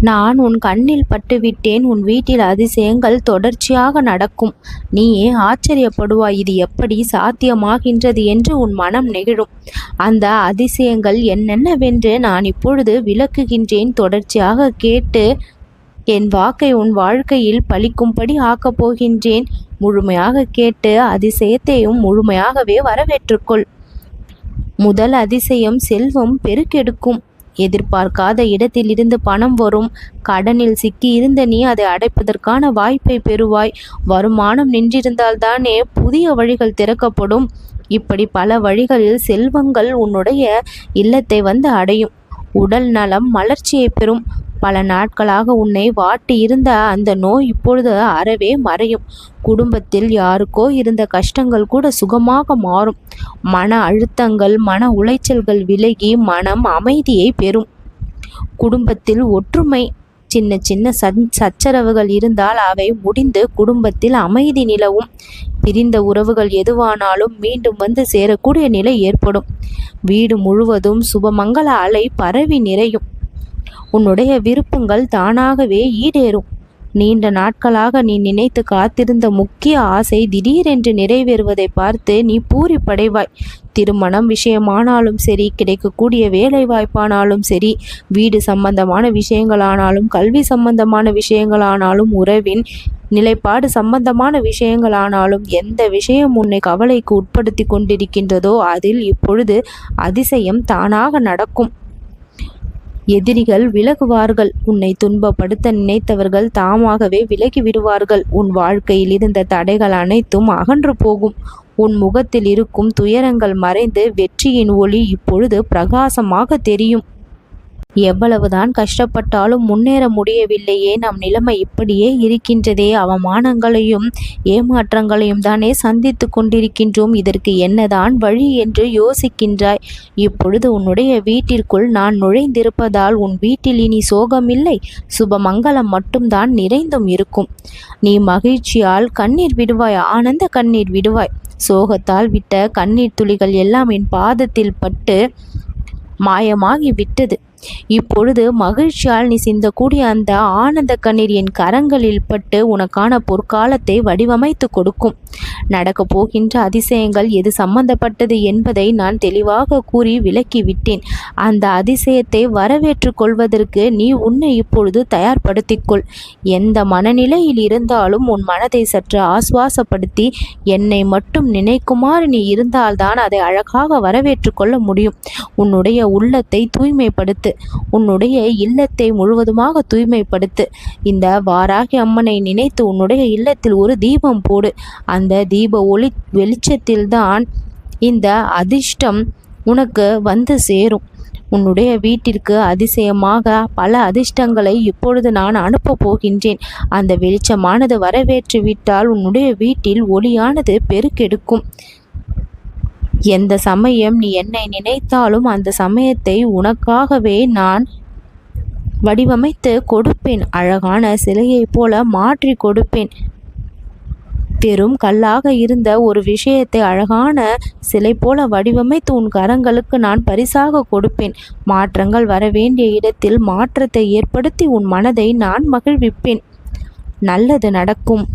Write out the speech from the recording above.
நான் உன் கண்ணில் பட்டுவிட்டேன். உன் வீட்டில் அதிசயங்கள் தொடர்ச்சியாக நடக்கும். நீயே ஆச்சரியப்படுவாய். இது எப்படி சாத்தியமாகின்றது என்று உன் மனம் நெகிழும். அந்த அதிசயங்கள் என்னென்னவென்று நான் இப்பொழுது விளக்குகின்றேன். தொடர்ச்சியாக கேட்டு என் வாக்கை உன் வாழ்க்கையில் பலிக்கும்படி ஆக்கப் போகின்றேன். முழுமையாக கேட்டு அதிசயத்தையும் முழுமையாகவே வரவேற்றுக்கொள். முதல் அதிசயம் செல்வம் பெருக்கெடுக்கும். எதிர்பார்க்காத இடத்திலிருந்து பணம் வரும். கடனில் சிக்கி இருந்த நீ அதை அடைப்பதற்கான வாய்ப்பை பெறுவாய். வருமானம் நின்றிருந்தால்தானே புதிய வழிகள் திறக்கப்படும். இப்படி பல வழிகளில் செல்வங்கள் உன்னுடைய இல்லத்தை வந்து அடையும். உடல் நலம் மலர்ச்சியை பெறும். பல நாட்களாக உன்னை வாட்டி இருந்த அந்த நோய் இப்பொழுது அறவே மறையும். குடும்பத்தில் யாருக்கோ இருந்த கஷ்டங்கள் கூட சுகமாக மாறும். மன அழுத்தங்கள் மன உளைச்சல்கள் விலகி மனம் அமைதியை பெறும். குடும்பத்தில் ஒற்றுமை சின்ன சின்ன சன் சச்சரவுகள் இருந்தால் அவை முடிந்து குடும்பத்தில் அமைதி நிலவும். பிரிந்த உறவுகள் எதுவானாலும் மீண்டும் வந்து சேரக்கூடிய நிலை ஏற்படும். வீடு முழுவதும் சுபமங்கள அலை பரவி நிறையும். உன்னுடைய விருப்பங்கள் தானாகவே ஈடேறும். நீண்ட நாட்களாக நீ நினைத்து காத்திருந்த முக்கிய ஆசை திடீரென்று நிறைவேறுவதை பார்த்து நீ பூரிப்படைவாய். திருமணம் விஷயமானாலும் சரி கிடைக்கக்கூடிய வேலை வாய்ப்பானாலும் சரி வீடு சம்பந்தமான விஷயங்களானாலும் கல்வி சம்பந்தமான விஷயங்களானாலும் உறவின் நிலைப்பாடு சம்பந்தமான விஷயங்களானாலும் எந்த விஷயம் உன்னை கவலைக்கு உட்படுத்தி கொண்டிருக்கின்றதோ அதில் இப்பொழுது அதிசயம் தானாக நடக்கும். எதிரிகள் விலகுவார்கள். உன்னை துன்பப்படுத்த நினைத்தவர்கள் தாமாகவே விலகி விடுவார்கள் உன் வாழ்க்கையில் இருந்த தடைகள் அனைத்தும் அகன்று போகும். உன் முகத்தில் இருக்கும் துயரங்கள் மறைந்து வெற்றியின் ஒளி இப்பொழுது பிரகாசமாக தெரியும். எவ்வளவுதான் கஷ்டப்பட்டாலும் முன்னேற முடியவில்லையே. நம் நிலைமை இப்படியே இருக்கின்றதே. அவமானங்களையும் ஏமாற்றங்களையும் தானே சந்தித்து கொண்டிருக்கின்றோம். இதற்கு என்னதான் வழி என்று யோசிக்கின்றாய். இப்பொழுது உன்னுடைய வீட்டிற்குள் நான் நுழைந்திருப்பதால் உன் வீட்டில் இனி சோகமில்லை. சுபமங்கலம் மட்டும்தான் நிறைந்தும் இருக்கும். நீ மகிழ்ச்சியால் கண்ணீர் விடுவாய் ஆனந்த கண்ணீர் விடுவாய். சோகத்தால் விட்ட கண்ணீர் துளிகள் எல்லாம் என் பாதத்தில் பட்டு மாயமாகி விட்டது இப்பொழுது மகிழ்ச்சியால் நீ சிந்தக்கூடிய அந்த ஆனந்த கண்ணீர் என் கரங்களில் பட்டு உனக்கான பொற்காலத்தை வடிவமைத்து கொடுக்கும். நடக்கப் போகின்ற அதிசயங்கள் எது சம்பந்தப்பட்டது என்பதை நான் தெளிவாக கூறி விலக்கிவிட்டேன் அந்த அதிசயத்தை வரவேற்று கொள்வதற்கு நீ உன்னை இப்பொழுது தயார்படுத்திக்கொள் எந்த மனநிலையில் இருந்தாலும் உன் மனதை சற்று ஆஸ்வாசப்படுத்தி என்னை மட்டும் நினைக்குமாறு நீ இருந்தால்தான் அதை அழகாக வரவேற்று கொள்ள முடியும். உன்னுடைய உள்ளத்தை தூய்மைப்படுத்த. உன்னுடைய இல்லத்தை முழுவதுமாக தூய்மைப்படுத்து. இந்த வாராகி அம்மனை நினைத்து உன்னுடைய இல்லத்தில் ஒரு தீபம் போடு. அந்த தீப ஒளி வெளிச்சத்தில்தான் இந்த அதிர்ஷ்டம் உனக்கு வந்து சேரும். உன்னுடைய வீட்டிற்கு அதிசயமாக பல அதிர்ஷ்டங்களை இப்பொழுது நான் அனுப்பப் போகின்றேன். அந்த வெளிச்சமானது வரவேற்று விட்டால் உன்னுடைய வீட்டில் ஒளியானது பெருக்கெடுக்கும். எந்த சமயம் நீ என்னை நினைத்தாலும் அந்த சமயத்தை உனக்காகவே நான் வடிவமைத்து கொடுப்பேன். அழகான சிலையைப் போல மாற்றி கொடுப்பேன். பெரும் கல்லாக இருந்த ஒரு விஷயத்தை அழகான சிலை போல வடிவமைத்து உன் கரங்களுக்கு நான் பரிசாக கொடுப்பேன். மாற்றங்கள் வர வேண்டிய இடத்தில் மாற்றத்தை ஏற்படுத்தி உன் மனதை நான் மகிழ்விப்பேன். நல்லது நடக்கும்.